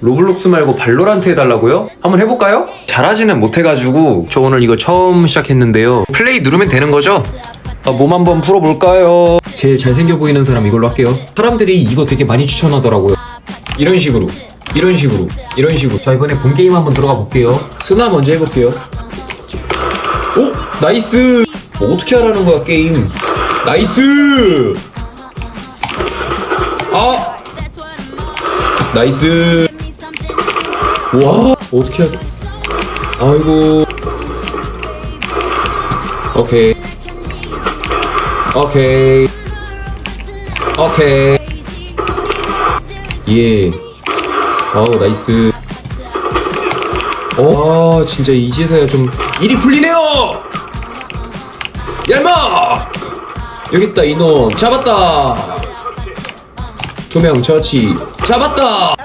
로블록스 말고 발로란트 해달라고요? 한번 해볼까요? 잘하지는 못해가지고 저 오늘 이거 처음 시작했는데요 플레이 누르면 되는 거죠? 아, 몸 한번 풀어볼까요? 제일 잘생겨 보이는 사람 이걸로 할게요 사람들이 이거 되게 많이 추천하더라고요 이런 식으로 이런 식으로 이런 식으로 자 이번에 본 게임 한번 들어가 볼게요 스나 먼저 해볼게요 오! 나이스! 뭐 어떻게 하라는 거야 게임 나이스! 아! 나이스! 와 어떻게 하지? 아이고. 오케이. 오케이. 오케이. 예. 아우 나이스. 어? 진짜 이제서야 좀 일이 풀리네요! 얄마! 여기 있다 이놈 잡았다. 두명 처치 잡았다